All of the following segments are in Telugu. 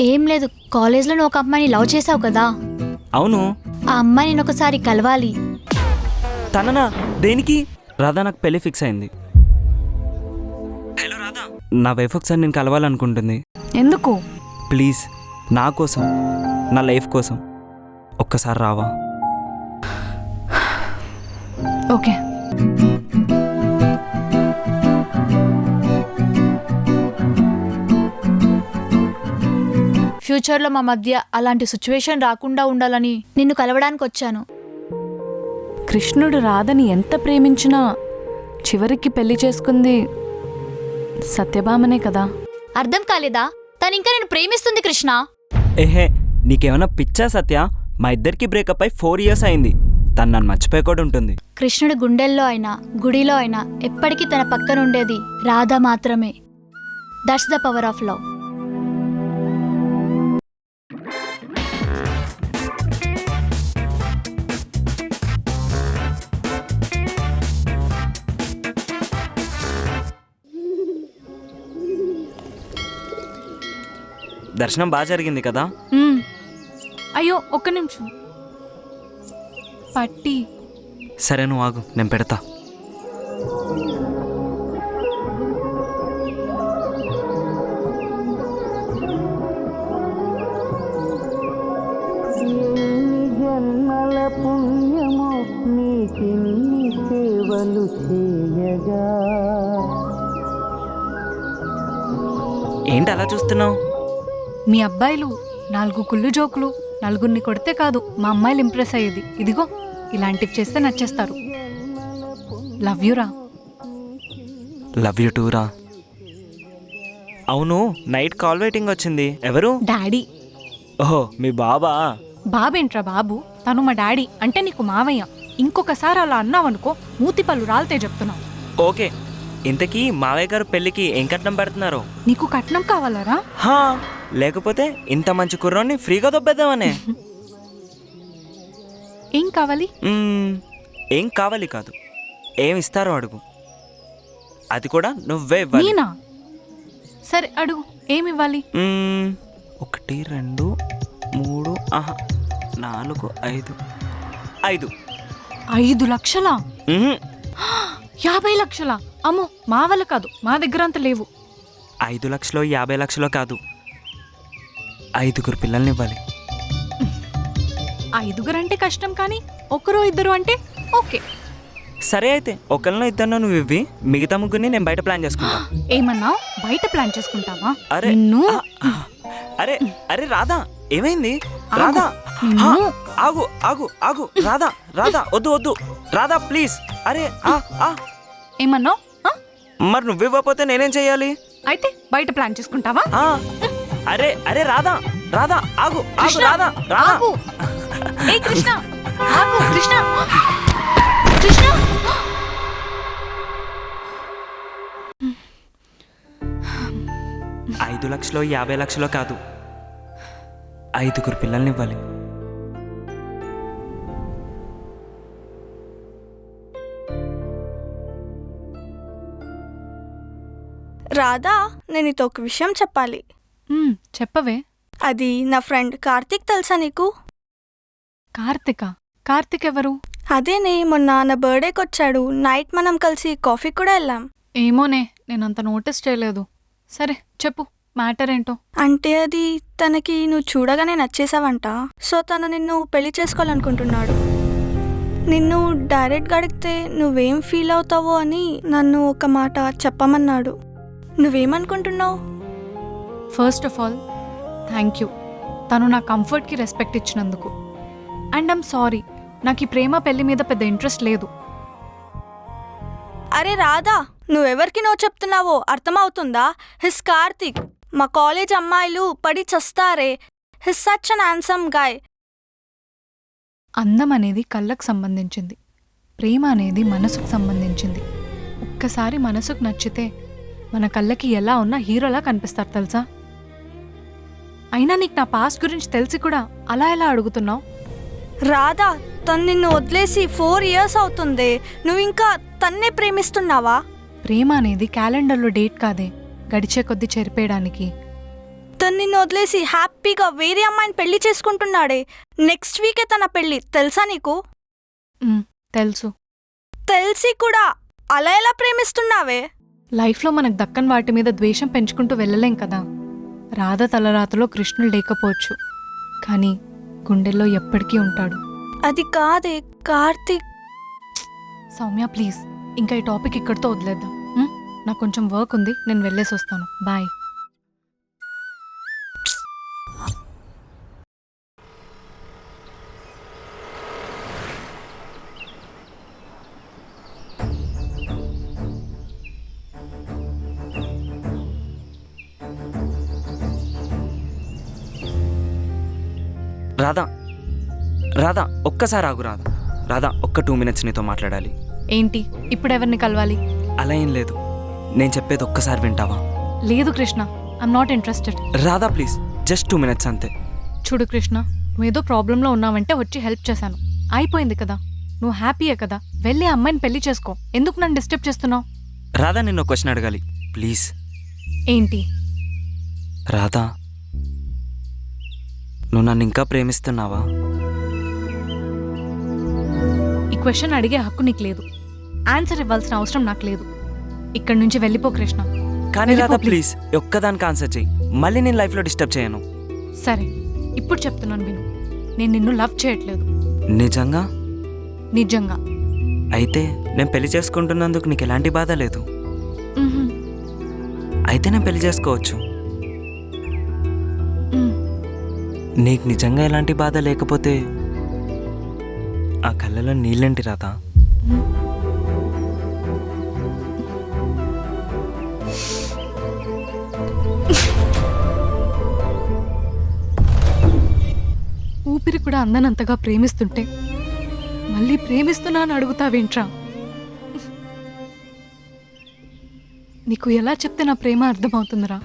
ఏం లేదు కాలేజ్లో నువ్వు ఒక అమ్మాయిని లవ్ చేసావు కదా. అవును. ఆ అమ్మాయి నేను ఒకసారి కలవాలి. తననా? దేనికి? రాధా నాకు పెళ్ళి ఫిక్స్ అయింది. హలో రాధా. నా వైఫ్ ఒకసారి నేను కలవాలనుకుంటుంది. ఎందుకు? ప్లీజ్ నా కోసం నా లైఫ్ కోసం ఒక్కసారి రావా. ఓకే. ఫ్యూచర్లో మా మధ్య అలాంటి సిచ్యువేషన్ రాకుండా ఉండాలని నిన్ను కలవడానికి వచ్చాను కృష్ణుడు రాధని ఎంత ప్రేమించినా చివరికి పెళ్ళి చేసుకుంది సత్యభామనే కదా. అర్థం కాలేదా? తను ఇంకా నేను ప్రేమిస్తుంది కృష్ణ? ఏహే నీకేమైనా పిచ్చా సత్య? మా ఇద్దరికి బ్రేకప్ అయి ఫోర్ ఇయర్స్ అయింది. తను నన్ను మర్చిపోయి కూడా ఉంటుంది. కృష్ణుడి గుండెల్లో అయినా గుడిలో అయినా ఎప్పటికీ తన పక్కన ఉండేది రాధ మాత్రమే. That's the power of love దర్శనం బాగా జరిగింది కదా? మ్మ్. అయ్యో ఒక్క నిమిషం. పట్టి. సరే నువ్వు ఆగు. నేను పెడతా. జన్మల పుణ్యము నీకిన్ని సేవలు చేయగా. ఏంటి అలా చూస్తున్నావు? మీ అబ్బాయిలు నాలుగు కుళ్ళు జోకులు నలుగురిని కొడితే కాదు మా అమ్మాయిలు ఇంప్రెస్ అయ్యేది. ఇదిగో ఇలాంటివి చేస్తే నచ్చేస్తారు. లవ్ యూ రా. లవ్ యూ టూరా అవును నైట్ కాల్ వెయిటింగ్ వచ్చింది. ఎవరు? డాడీ ఓహో మీ బాబా? బాబేంట్రా బాబు? తను మా డాడీ అంటే నీకు మావయ్య. ఇంకొకసారి అలా అన్నావనుకో మూతి పళ్ళు రాలితే చెప్తున్నావు. ఓకే ఇంతకీ మావయ్య గారు పెళ్ళికి ఏం కట్నం పెడుతున్నారు? నీకు కట్నం కావాలరా? హా లేకపోతే ఇంత మంచి కుర్రోని ఫ్రీగా దొబ్బేద్దామనే. ఏం కావాలి? ఏం కావాలి కాదు. ఏం ఇస్తారో అడుగు. అది కూడా నువ్వే ఇవ్వాలి. నేనా? సరే అడుగు. ఏమి ఇవ్వాలి? మ్మ్, ఒకటి రెండు మూడు ఆహా నాలుగు ఐదు. ఐదు. ఐదు లక్షలా? మ్మ్, యాభై లక్షలా? అమ్మో మా వల్ల కాదు. మా దగ్గర అంత లేవు. ఐదు లక్షలో యాభై లక్షలో కాదు. ఐదుగురు పిల్లల్ని ఇవ్వాలి ఐదుగురు అంటే కష్టం కానీ ఒకరు ఇద్దరు అంటే ఓకే. సరే అయితే ఒకరిలో ఇద్దరు నువ్వు ఇవ్వి మిగతా ముగ్గురిని నేను బయట ప్లాన్ చేసుకుంటా. ఏమన్నా బయట ప్లాన్ చేసుకుంటావా? అరే ఆ, అరే అరే రాధా ఏమైంది. రాధా ఆగు ఆగు ఆగు రాధా రాధా వద్దు వద్దు. రాధా ప్లీజ్. అరే ఆ, ఆ. ఏమన్నావు? మరి నువ్వు ఇవ్వకపోతే నేనేం చెయ్యాలి అయితే బయట ప్లాన్ చేసుకుంటావా? అరే అరే రాధా రాధా ఆగు ఆగు రాధా రాధా. ఆగు. ఏ కృష్ణ ఆగు కృష్ణ. కృష్ణ. ఐదు లక్షలో యాభై లక్షలో కాదు. ఐదుగురు పిల్లల్ని ఇవ్వాలి. రాధా నేను నీతో ఒక విషయం చెప్పాలి. చెప్పవే. అది నా ఫ్రెండ్ కార్తీక్ తెలుసా నీకు? కార్తిక? కార్తిక్ ఎవరు? అదేనే మొన్న నా బర్త్డేకి వచ్చాడు నైట్ మనం కలిసి కాఫీ కూడా వెళ్ళాం. ఏమోనే నేను అంత నోటీస్ చేయలేదు. సరే చెప్పు మ్యాటర్ ఏంటో? అంటే అది తనకి నువ్వు చూడగానే నచ్చేసావంట సో తను నిన్ను పెళ్ళి చేసుకోవాలనుకుంటున్నాడు. నిన్ను డైరెక్ట్గా అడిగితే నువ్వేం ఫీల్ అవుతావో అని నన్ను ఒక మాట చెప్పమన్నాడు. నువ్వేమనుకుంటున్నావు? First of all thank you తను నా కంఫర్ట్కి రెస్పెక్ట్ ఇచ్చినందుకు. అండ్ ఐమ్ సారీ నాకు ఈ ప్రేమ పెళ్ళి మీద పెద్ద ఇంట్రెస్ట్ లేదు. అరే రాధా నువ్వెవరికి నో చెప్తున్నావో అర్థమవుతుందా? హిస్ కార్తిక్ మా కాలేజ్ అమ్మాయిలు పడి చస్తారే. His such an handsome guy అందం అనేది కళ్ళకు సంబంధించింది. ప్రేమ అనేది మనసుకు సంబంధించింది. ఒక్కసారి మనసుకు నచ్చితే మన కళ్ళకి ఎలా ఉన్నా హీరోలా కనిపిస్తారు తెలుసా? అయినా నీకు నా పాస్ట్ గురించి తెలిసి కూడా అలా ఎలా అడుగుతున్నావు? రాధా తను నిన్ను వదిలేసి ఫోర్ ఇయర్స్ అవుతుంది. నువ్వు ఇంకా తన్నే ప్రేమిస్తున్నావా? ప్రేమ అనేది క్యాలెండర్లో డేట్ కాదే గడిచే కొద్దీ చెరిపేయడానికి. తను నిన్ను వదిలేసి హ్యాపీగా వేరే అమ్మాయిని పెళ్ళి చేసుకుంటున్నాడే. నెక్స్ట్ వీకే తన పెళ్ళి తెలుసా నీకు? ఉమ్, తెలుసు. తెలిసి కూడా అలా ఎలా ప్రేమిస్తున్నావే? లైఫ్లో మనకు దక్కని వాటి మీద ద్వేషం పెంచుకుంటూ వెళ్ళలేం కదా. రాధ తలరాతలో కృష్ణుడు లేకపోవచ్చు. కానీ గుండెల్లో ఎప్పటికీ ఉంటాడు. అది కాదే కార్తీక్. సౌమ్య ప్లీజ్. ఇంకా ఈ టాపిక్ ఇక్కడితో వదిలేద్దాం? నాకు కొంచెం వర్క్ ఉంది. నేను వెళ్ళేసి వస్తాను. బాయ్. రాధా రాధా ఒక్కసారి ఆగు రాధా. రాధా ఒక్క టూ మినిట్స్ నీతో మాట్లాడాలి. ఏంటి? ఇప్పుడు ఎవరిని కలవాలి? అలా ఏం లేదు. నేను చెప్పేది ఒక్కసారి వింటావా? లేదు Krishna. I'm not interested Radha please just two minutes అంతే. చూడు కృష్ణ నువ్వు ఏదో ప్రాబ్లంలో ఉన్నావంటే వచ్చి హెల్ప్ చేశాను. అయిపోయింది కదా. నువ్వు హ్యాపీయే కదా. వెళ్ళి అమ్మాయిని పెళ్ళి చేసుకో. ఎందుకు నన్ను డిస్టర్బ్ చేస్తున్నావు? రాధా నిన్ను క్వశ్చన్ అడగాలి. ప్లీజ్ ఏంటి? రాధా నువ్వు నన్ను ఇంకా ప్రేమిస్తున్నావా? ఈ క్వశ్చన్ అడిగే హక్కు నీకు లేదు. ఆన్సర్ ఇవ్వాల్సిన అవసరం నాకు లేదు. ఇక్కడి నుంచి వెళ్ళిపో కృష్ణ. కానీ రాధా. ప్లీజ్ ఒక్కదానికి ఆన్సర్ చెయ్యి. మళ్ళీ నేను లైఫ్లో డిస్టర్బ్ చేయను. సరే ఇప్పుడు చెప్తున్నాను విను. నేను నిన్ను లవ్ చేయట్లేదు. నిజంగా? నిజంగా. అయితే నేను పెళ్ళి చేసుకుంటున్నందుకు నీకు ఎలాంటి బాధ లేదు. మ్హూ. అయితే నేను పెళ్ళి చేసుకోవచ్చు. మ్. నీకు నిజంగా ఎలాంటి బాధ లేకపోతే ఆ కళ్ళలో నీళ్ళంటి రాతా ఊపిరి కూడా అందనంతగా ప్రేమిస్తుంటే మళ్ళీ ప్రేమిస్తున్నా అని అడుగుతావేంట్రా? నీకు ఎలా చెప్తే నా ప్రేమ అర్థమవుతుందిరా?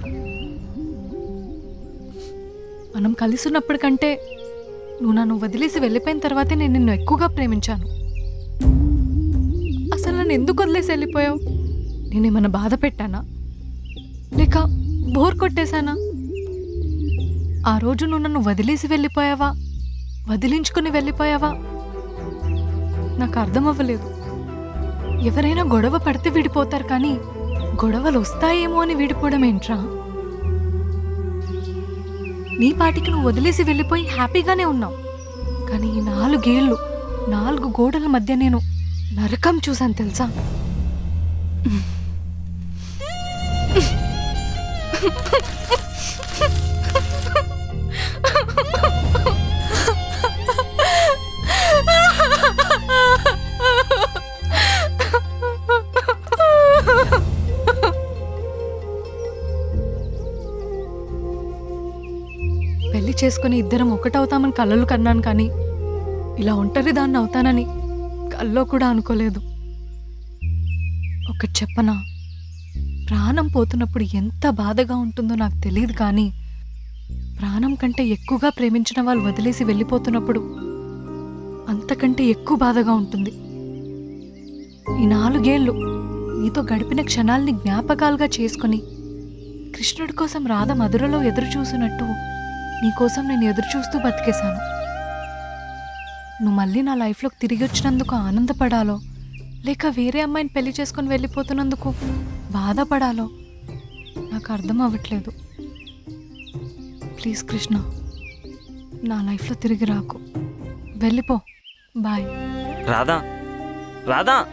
మనం కలిసున్నప్పటికంటే నువ్వు నన్ను వదిలేసి వెళ్ళిపోయిన తర్వాతే నేను నిన్ను ఎక్కువగా ప్రేమించాను. అసలు నన్ను ఎందుకు వదిలేసి వెళ్ళిపోయావు? నేనేమన్నా బాధ పెట్టానా? లేక బోర్ కొట్టేశానా? ఆ రోజు నువ్వు నన్ను వదిలేసి వెళ్ళిపోయావా? వదిలించుకుని వెళ్ళిపోయావా? నాకు అర్థం అవ్వలేదు. ఎవరైనా గొడవ పడితే విడిపోతారు కానీ గొడవలు వస్తాయేమో అని విడిపోవడం ఏంట్రా? నీ పాటికి నువ్వు వదిలేసి వెళ్ళిపోయి హ్యాపీగానే ఉన్నావు. కానీ ఈ నాలుగేళ్ళు నాలుగు గోడల మధ్య నేను నరకం చూశాను తెలుసా? చేసుకుని ఇద్దరం ఒకటవుతామని కళ్ళలు కన్నాను కానీ ఇలా ఒంటరి దాన్ని అవుతానని కల్లో కూడా అనుకోలేదు. ఒకటి చెప్పనా? ప్రాణం పోతున్నప్పుడు ఎంత బాధగా ఉంటుందో నాకు తెలియదు కానీ ప్రాణం కంటే ఎక్కువగా ప్రేమించిన వాళ్ళు వదిలేసి వెళ్ళిపోతున్నప్పుడు అంతకంటే ఎక్కువ బాధగా ఉంటుంది. ఈ నాలుగేళ్ళు నీతో గడిపిన క్షణాల్ని జ్ఞాపకాలుగా చేసుకొని కృష్ణుడి కోసం రాధ మధురలో ఎదురు చూసినట్టు నీకోసం నేను ఎదురు చూస్తూ బతికేశాను. నువ్వు మళ్ళీ నా లైఫ్లోకి తిరిగి వచ్చినందుకు ఆనందపడాలో లేక వేరే అమ్మాయిని పెళ్ళి చేసుకొని వెళ్ళిపోతున్నందుకు బాధపడాలో నాకు అర్థం అవ్వట్లేదు. ప్లీజ్ కృష్ణ నా లైఫ్లో తిరిగి రాకు. వెళ్ళిపో. బాయ్. రాధా రాధా.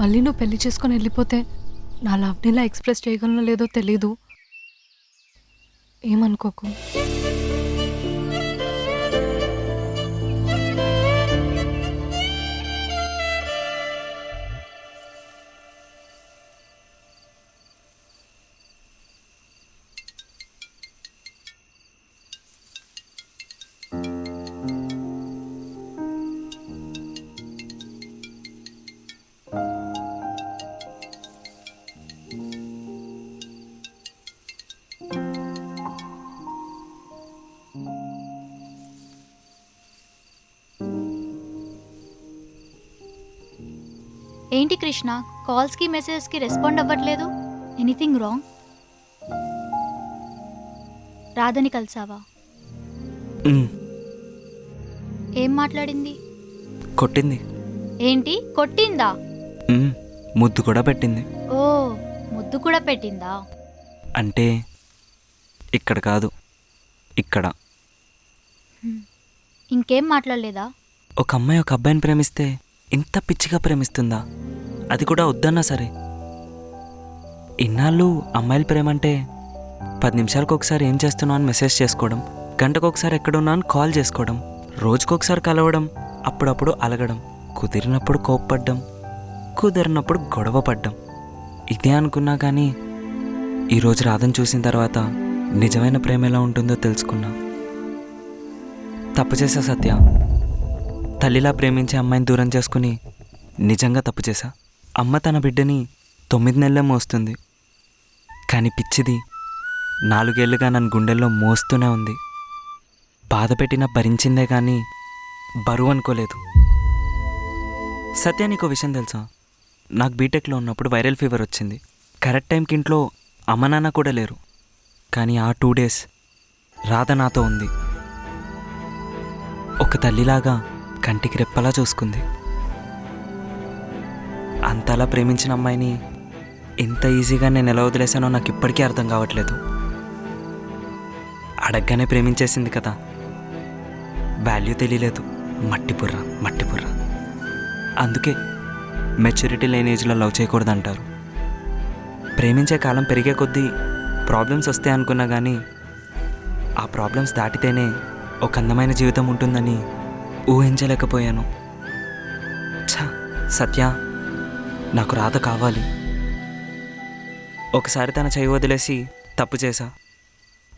మళ్ళీ నువ్వు పెళ్ళి చేసుకొని వెళ్ళిపోతే నా లవ్ని ఎక్స్ప్రెస్ చేయగలనో లేదో తెలీదు. ఏమనుకోకు. ఏంటి కృష్ణ? కాల్స్కి మెసేజెస్కి రెస్పాండ్ అవ్వట్లేదు? ఎనీథింగ్ రాంగ్ రాధని కలిసావా? ఏం మాట్లాడింది? కొట్టింది. ఏంటి? కొట్టిందా? ముద్దు కూడా పెట్టింది. ఓ ముద్దు కూడా పెట్టిందా? అంటే ఇక్కడ కాదు ఇక్కడ. ఇంకేం మాట్లాడలేదా? ఒక అమ్మాయి ఒక అబ్బాయిని ప్రేమిస్తే ఇంత పిచ్చిగా ప్రేమిస్తుందా? అది కూడా వద్దన్నా సరే. ఇన్నాళ్ళు అమ్మాయిల ప్రేమ అంటే పది నిమిషాలకు ఒకసారి ఏం చేస్తున్నావు అని మెసేజ్ చేసుకోవడం గంటకు ఒకసారి ఎక్కడున్నా అని కాల్ చేసుకోవడం రోజుకొకసారి కలవడం అప్పుడప్పుడు అలగడం కుదిరినప్పుడు కోప్పడ్డం కుదిరినప్పుడు గొడవ పడ్డం. ఇదే అనుకున్నా కానీ ఈరోజు రాధను చూసిన తర్వాత నిజమైన ప్రేమ ఎలా ఉంటుందో తెలుసుకున్నా. తప్పు చేసా సత్య. తల్లిలా ప్రేమించే అమ్మాయిని దూరం చేసుకుని నిజంగా తప్పు చేశా? అమ్మ తన బిడ్డని తొమ్మిది నెలలే మోస్తుంది. కానీ పిచ్చిది నాలుగేళ్ళుగా నన్ను గుండెల్లో మోస్తూనే ఉంది. బాధ పెట్టినా భరించిందే కానీ బరువు అనుకోలేదు. సత్య నీకు విషయం తెలుసా? నాకు బీటెక్లో ఉన్నప్పుడు వైరల్ ఫీవర్ వచ్చింది. కరెక్ట్ టైంకి ఇంట్లో అమ్మ నాన్న కూడా లేరు. కానీ ఆ టూ డేస్ రాధ నాతో ఉంది. ఒక తల్లిలాగా కంటికి రెప్పలా చూసుకుంది. అంతలా ప్రేమించిన అమ్మాయిని ఇంత ఈజీగా నేను ఎలా వదిలేశానో నాకు ఇప్పటికీ అర్థం కావట్లేదు. అడగ్గానే ప్రేమించేసింది కదా. వాల్యూ తెలియలేదు. మట్టి బుర్ర మట్టి బుర్ర. అందుకే మెచ్యూరిటీ లేని ఏజ్లో లవ్ చేయకూడదు అంటారు ప్రేమించే కాలం పెరిగే కొద్దీ ప్రాబ్లమ్స్ వస్తాయి అనుకున్నా కానీ ఆ ప్రాబ్లమ్స్ దాటితేనే ఒక అందమైన జీవితం ఉంటుందని ఊహించలేకపోయాను. ఛ సత్య నాకు రాత కావాలి. ఒకసారి తన చేయి వదిలేసి తప్పు చేశా.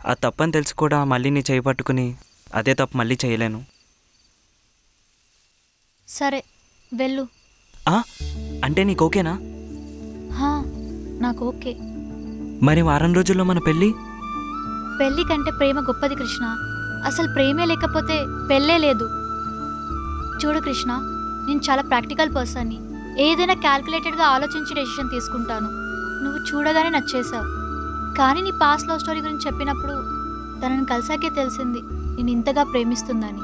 ఆ తప్పని తెలిసి కూడా మళ్ళీ నీ చేయి పట్టుకుని అదే తప్పు మళ్ళీ చేయలేను. సరే వెళ్ళు? అంటే నీకు ఓకేనా? హా నాకు ఓకే. మరి వారం రోజుల్లో మన పెళ్ళి? పెళ్ళి కంటే ప్రేమ గొప్పది కృష్ణ. అసలు ప్రేమే లేకపోతే పెళ్ళే లేదు. చూడు కృష్ణ నేను చాలా ప్రాక్టికల్ పర్సన్ని. ఏదైనా క్యాల్కులేటెడ్గా ఆలోచించి డెసిషన్ తీసుకుంటాను. నువ్వు చూడగానే నచ్చేసావు కానీ నీ పాస్ లవ్ స్టోరీ గురించి చెప్పినప్పుడు తనని కలిసాకే తెలిసింది నేను ఇంతగా ప్రేమిస్తుందని.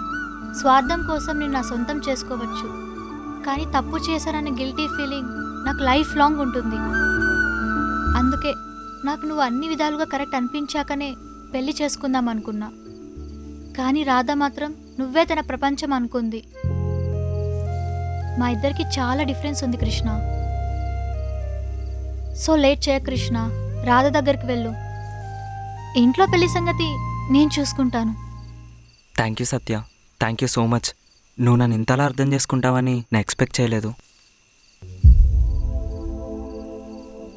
స్వార్థం కోసం నేను నా సొంతం చేసుకోవచ్చు. కానీ తప్పు చేశానన్న గిల్టీ ఫీలింగ్ నాకు లైఫ్ లాంగ్ ఉంటుంది. అందుకే నాకు నువ్వు అన్ని విధాలుగా కరెక్ట్ అనిపించాకనే పెళ్ళి చేసుకుందాం అనుకున్నా. కానీ రాధ మాత్రం నువ్వే తన ప్రపంచం అనుకుంది. మా ఇద్దరికి చాలా డిఫరెన్స్ ఉంది కృష్ణ. సో లేట్ చేయ కృష్ణ రాధ దగ్గరికి వెళ్ళు. ఇంట్లో పెళ్ళి సంగతి నేను చూసుకుంటాను. Thank you Satya thank you so much. నువ్వు నన్ను ఇంతలా అర్థం చేసుకుంటావని నేను ఎక్స్పెక్ట్ చేయలేదు.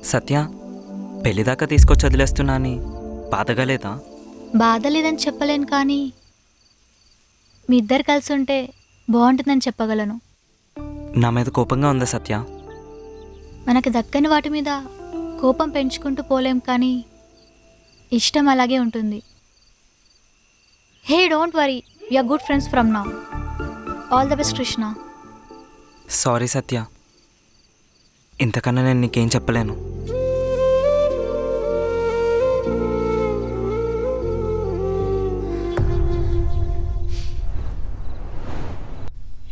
సత్య పెళ్ళిదాకా తీసుకొచ్చి వదిలేస్తున్నా అని బాధగా లేదా? బాధ లేదని చెప్పలేను కానీ మీ ఇద్దరు కలిసి ఉంటే బాగుంటుందని చెప్పగలను. నా మీద కోపంగా ఉందా సత్య? మనకు దక్కని వాటి మీద కోపం పెంచుకుంటూ పోలేం కానీ ఇష్టం అలాగే ఉంటుంది. Hey don't worry are good friends from నా all the best Krishna sorry Satya. ఇంతకన్నా నేను నీకేం చెప్పలేను.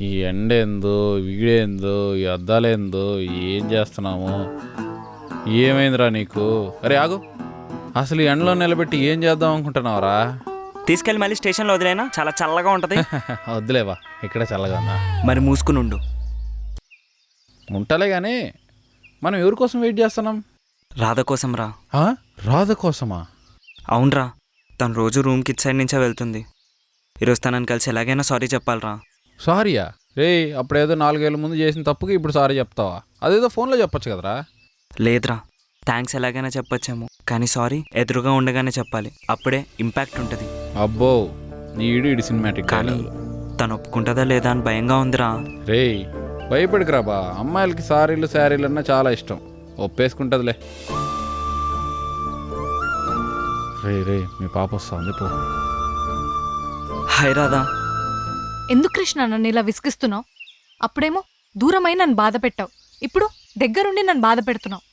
ఈ ఎండేందో వీడేందో ఈ అద్దాలేందో ఏం చేస్తున్నాము? ఏమైందిరా నీకు? అరే ఆగు. అసలు ఈ ఎండలో నిలబెట్టి ఏం చేద్దాం అనుకుంటున్నావురా? తీసుకెళ్ళి మళ్ళీ స్టేషన్లో వదిలేనా? చాలా చల్లగా ఉంటుంది. వద్దులేవా ఇక్కడ చల్లగా ఉందా? మరి మూసుకుని ఉండు. ఉంటలే కానీ మనం ఎవరి కోసం వెయిట్ చేస్తున్నాం? రాధ కోసం రా. ఆ? రాధ కోసమా? అవునరా తను రోజు రూమ్కి ఇటు సైడ్ నుంచే వెళ్తుంది. ఈరోజు తనని కలిసి ఎలాగైనా సారీ చెప్పాలరా. సారీయా? రే అప్పుడేదో నాలుగేళ్ళ ముందు చేసిన తప్పుకి ఇప్పుడు సారీ చెప్తావా? అదేదో ఫోన్లో చెప్పొచ్చు కదరా. లేదురా. థ్యాంక్స్ ఎలాగైనా చెప్పొచ్చేమో. కానీ సారీ ఎదురుగా ఉండగానే చెప్పాలి. అప్పుడే ఇంపాక్ట్ ఉంటుంది. అబ్బో ఈడు ఇడు సినిమాటిక్ కానీ తను ఒప్పుకుంటుందా లేదా అని భయంగా ఉందిరా. రే భయపడికిరా బా. అమ్మాయిలకి సారీలు శారీలు అన్నా చాలా ఇష్టం. ఒప్పేసుకుంటుందిలే. రే రే మీ పాప వస్తుంది పో. హాయ్ రాధా. ఎందుకు కృష్ణ నన్ను ఇలా విసిగిస్తున్నావు? అప్పుడేమో దూరమై నన్ను బాధ పెట్టావు. ఇప్పుడు దగ్గరుండి నన్ను బాధ పెడుతున్నావు.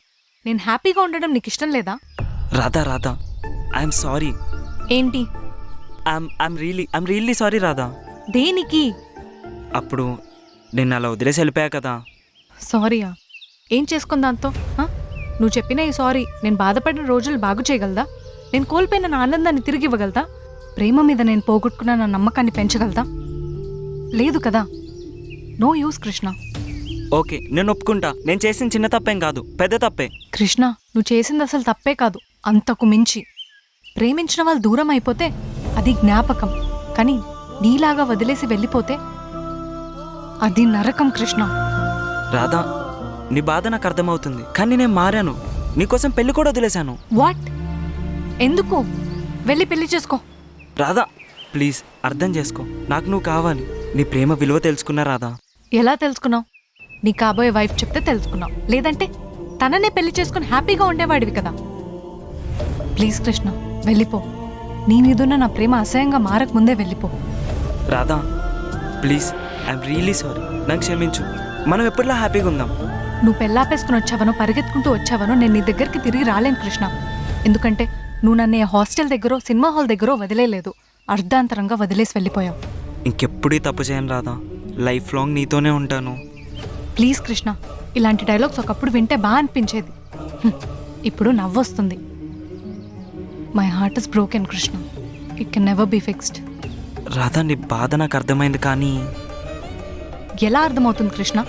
నేను హ్యాపీగా ఉండడం నీకు ఇష్టం లేదా? రాధా రాధా ఐఎమ్ సారీ ఏంటి? I'm I'm really I'm really sorry Radha. దేనికి? అప్పుడు నేను అలా వదిలేసి వెళ్ళిపోయా కదా. సారీయా? ఏం చేసుకుంది దాంతో? నువ్వు చెప్పిన ఈ సారీ నేను బాధపడిన రోజులు బాగు చేయగలదా? నేను కోల్పోయిన నా ఆనందాన్ని తిరిగి ఇవ్వగలదా? ప్రేమ మీద నేను పోగొట్టుకున్న నా నమ్మకాన్ని పెంచగలదా? లేదు కదా. నో యూస్ కృష్ణ ఓకే నేను ఒప్పుకుంటా. నేను చేసిన చిన్న తప్పేం కాదు. పెద్ద తప్పే. కృష్ణ నువ్వు చేసింది అసలు తప్పే కాదు. అంతకు మించి. ప్రేమించిన వాళ్ళు దూరం అయిపోతే అది జ్ఞాపకం. కానీ నీలాగా వదిలేసి వెళ్ళిపోతే అది నరకం కృష్ణ రాధా నీ బాధ నాకు అర్థమవుతుంది. కానీ నేను మారాను. నీకోసం పెళ్ళి కూడా వదిలేశాను. వాట్ ఎందుకు? వెళ్ళి పెళ్ళి చేసుకో. రాధా ప్లీజ్ అర్థం చేసుకో. నాకు నువ్వు కావాలి. నీ ప్రేమ విలువ తెలుసుకున్నా రాధా. ఎలా తెలుసుకున్నావు? నీ కాబోయే వైఫ్ చెప్తే తెలుసుకున్నావు. లేదంటే తననే పెళ్ళి చేసుకుని హ్యాపీగా ఉండేవాడివి కదా. ప్లీజ్ కృష్ణ వెళ్ళిపో. నీ మీదున్న నా ప్రేమ అసహ్యంగా మారక ముందే వెళ్ళిపో. Radha please I'm really sorry నాకు క్షమించు. మనం ఎప్పటిలా హ్యాపీగా ఉందాం? నువ్వు పెళ్ళాపేసుకుని వచ్చావనో పరిగెత్తుకుంటూ వచ్చావనో నేను నీ దగ్గరికి తిరిగి రాలేను కృష్ణ. ఎందుకంటే నువ్వు నన్ను హాస్టల్ దగ్గరో సినిమా హాల్ దగ్గరో వదిలేలేదు. అర్ధాంతరంగా వదిలేసి వెళ్ళిపోయావు. ఇంకెప్పుడు తప్పు చేయను రాధా. లైఫ్ లాంగ్ నీతోనే ఉంటాను. ప్లీజ్ కృష్ణ ఇలాంటి డైలాగ్స్ ఒకప్పుడు వింటే బాగా అనిపించేది. హ్మ్. ఇప్పుడు నవ్వొస్తుంది. My heart is broken Krishna it can never be fixed Radha నీ బాధ నాకు అర్థమైంది కానీ ఎలా అర్థమవుతుంది కృష్ణ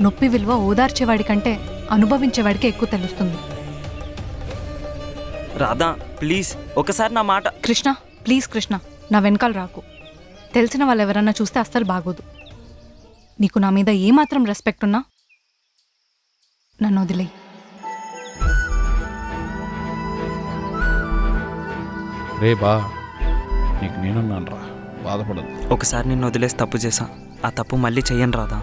నొప్పి విలువ ఓదార్చేవాడి కంటే అనుభవించేవాడికి ఎక్కువ తెలుస్తుంది. రాధా ప్లీజ్ ఒకసారి నా మాట కృష్ణ ప్లీజ్ కృష్ణ నా వెనకాల రాకు. తెలిసిన వాళ్ళు ఎవరన్నా చూస్తే అస్సలు బాగోదు. నీకు నా మీద ఏమాత్రం రెస్పెక్ట్ ఉన్నా నన్ను వదిలేయి. రే బా నీకు నేనున్నాను రా బాధపడదు ఒకసారి నిన్ను వదిలేసి తప్పు చేశా. ఆ తప్పు మళ్ళీ చెయ్యను రాధా.